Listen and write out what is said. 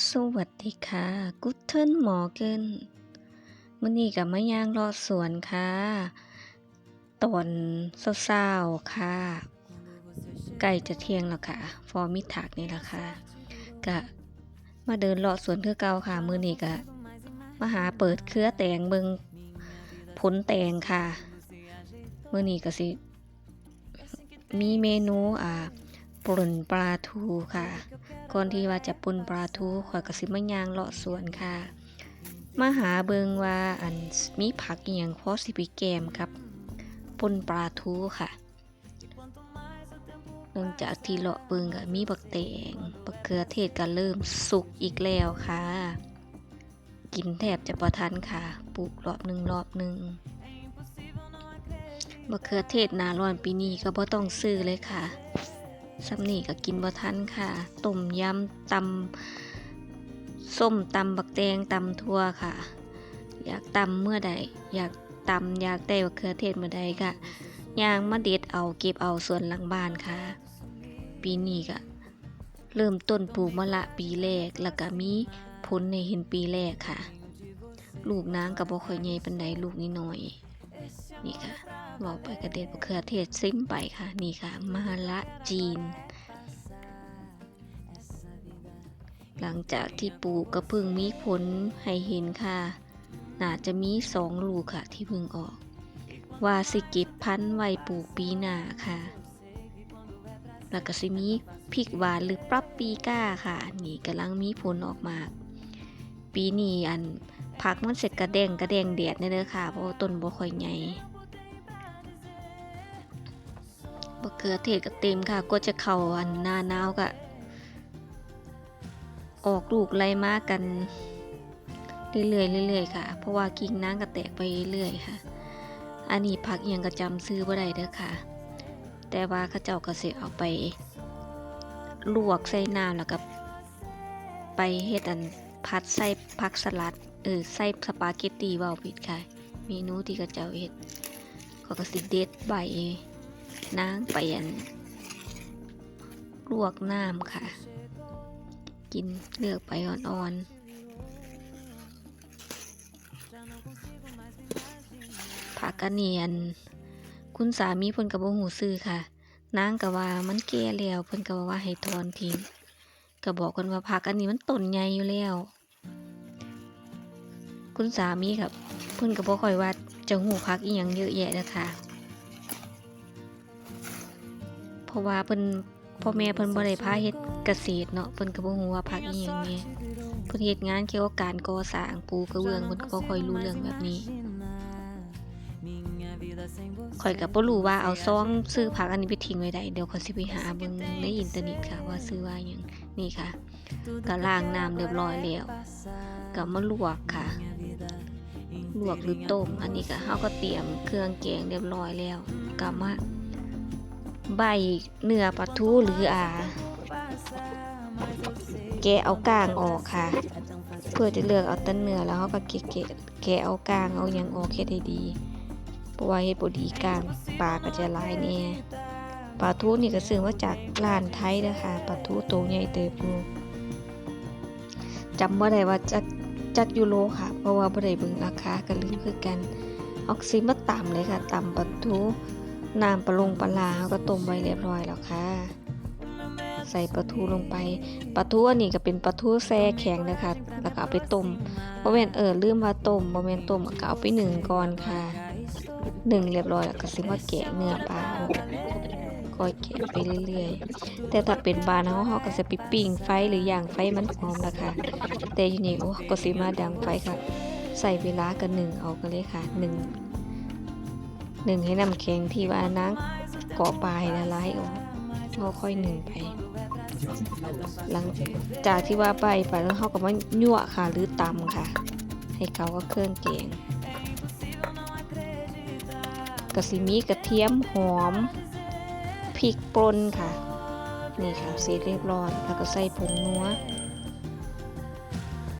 สวัสดีค่ะกุตเทิลหมอเกินมื้อนี้ก็มาย่างเลาะสวนค่ะตอนเช้าๆค่ะใกล้จะเที่ยงแล้วค่ะ ฟอร์มิถากนี่แหละค่ะก็มาเดินเลาะสวนคือเก่าค่ะ มื้อนี้ก็มาหาเปิดเครือแตงเบิงผลแตงค่ะมื้อนี้ก็สิ มีเมนูอ่า ป่นปลาทูค่ะ ก่อนที่ว่าจะปุ่นปลาทูข่อยก็สิมายางเลาะสวนค่ะ มาหาเบิงว่าอันมีผักอหย่างพอสิไปแกมกับปุ่นปลาทูค่ะเนื่องจากที่เลาะเบิงก็มีบักแตงบักเขือเทศก็เริ่มสุกอีกแล้วค่ะ กินแทบจะประทันค่ะ ปลูกรอบหนึ่งรอบหนึ่งบักเขือเทศนาร้อนปีนี้ก็บ่ต้องซื้อเลยค่ะ สำนี่ก็กินบ่ทันค่ะต้มยำตำส้มตำบักแตงตำทั่วค่ะ อยากตำเมื่อใด อยากตำอยากได้บักเขือเทศเมื่อใดก็ย่างมาเด็ดเอาเก็บเอาส่วนหลังบ้านค่ะ ปีนี้ก็เริ่มต้นปลูกมะละปีแรกแล้วก็มีผลในเห็นปีแรกค่ะ ลูกนางกับบ่ค่อยใหญ่ปานใดลูกนิดหน่อย นี่ค่ะบอกไปกระเด็ดบักเขือเทศซิมไปค่ะ นี่ค่ะมะละจีน หลังจากที่ปลูกก็เพิ่งมีผลให้เห็นค่ะ น่าจะมีสองลูกค่ะที่พิ่งออก ว่าสิก็บพันไว้ปลูกปีหน้าค่ะ แล้วก็สิมีพริกหวานหรือปรับปีก้าค่ะ นี่กำลังมีผลออกมา ปีนี้อัน ผักมันเสร็จกระแดงกระแดงแดดเนี่ยเด้อค่ะเพราะต้นบ่ค่อยใหญ่บะเขือเทศก็เต็มค่ะ ก็จะเข้าอันหน้าหนาวก็ออกลูกไล่มากันเรื่อยๆเรื่อยๆค่ะ เพราะว่ากิ่งน้ำก็แตกไปเรื่อยๆค่ะ อันนี้ผักยังก็จำซื้อบ่ได้เด้อค่ะ แต่ว่าเขาเจ้าก็สิเอาไปลวกใส่น้ำแล้วก็ไปเฮ็ดอันผัดใส่ผักสลัด เออใส่สปาเกตตีเว้าผิดค่ะ เมนูที่เขาเจ้าเฮ็ดเขาก็สิเด็ดใบนางไปอันลวกน้ำค่ะ กินเลือกไปอ่อนๆผักกระเนียน คุณสามีพนกบ่ฮู้ซื้อค่ะนางก็ว่ามันแก่แล้วเพิ่นก็ว่าให้ถอนทิ้งก็บอกพนว่าผักอันนี้มันต้นใหญ่อยู่แล้ว คุณสามีครับเพิ่นก็บ่ค่อยว่าจะฮู้ผักอีหยังเยอะแยะนะคะเพราะว่าเพิ่นพ่อแม่เพิ่นบ่ได้พาเฮ็ดเกษตรเนาะเพิ่นก็บ่ฮู้ว่าผักอีหยังแหน่เพิ่นเฮ็ดงานเกี่ยวกับการก่อสร้างปูกระเบื้องเพิ่นก็บ่ค่อยรู้เรื่องแบบนี้ข่อยก็บ่รู้ว่าเอาซองซื้อผักอันนี้ไปทิ้งไว้ได้เดี๋ยวข่อยสิไปหาเบิ่งในอินเทอร์เน็ตค่ะว่าซื้อว่าหยังนี่ค่ะก็ล้างน้ำเรียบร้อยแล้วก็มาลวกค่ะ ลวกหรือต้ม อันนี้ก็เฮาก็เตรียมเครื่องแกงเรียบร้อยแล้วก็มาใบเนื้อปลาทูหรืออาแกะเอาก้างออกค่ะ เพื่อจะเลือกเอาต้นเนื้อแล้วเขาก็แกะแกะแกเอาก้างเอาหยังออกเฮ็ดให้ดีเพราะว่าเฮ็ดบ่ดีก้างปลาก็จะลายแน่ปลาทูนี่ก็ซื้อมาจากร้านไทยเด้อค่ะปลาทูโตวใหญ่เติบอยู่จำบ่ได้ว่าจัก จักยูโรค่ะ เพราะว่าบ่ได้เบิงราคาก็ลืมคือกันเอาซิมาต่ำเลยค่ะ ต่ำปลาทูน้ำปลาลงปลาเขาก็ต้มไว้เรียบร้อยแล้วค่ะ ใส่ปลาทูลงไปปลาทูอันนี้ก็เป็นปลาทูแช่แข็งนะคะ แล้วก็เอาไปต้มบ่แม่นเออลืมว่าต้มบ่แม่นต้มก็เอาไปหนึ่งก่อนค่ะหนึ่งเรียบร้อยแล้วก็สิมาแกะเนื้อปลาออก อยแกะไปเรื่อยๆ แต่ถ้าเป็นบานเฮาเฮาก็จะไปปิ้งไฟหรือย่างไฟมันหอมล้วค่ะ แต่อยู่นี่โอ้ก็สิมาดังไฟค่ะ ใส่เวลาก็นึ่งเอากันเลยค่ะหนึ่งหนึ่งให้น้ำแข็งที่ว่าน้ำเกาะปลายละลายออกเราค่อยนึ่งไป หลังจากที่ว่าไปไปแล้วเขาก็มายั่วค่ะหรือตำค่ะ ให้เขาก็เครื่องแกงกระสิมีกระเทียมหอม พริกป่นค่ะ นี่ค่ะเสร็จเรียบร้อย แล้วก็ใส่ผงนัว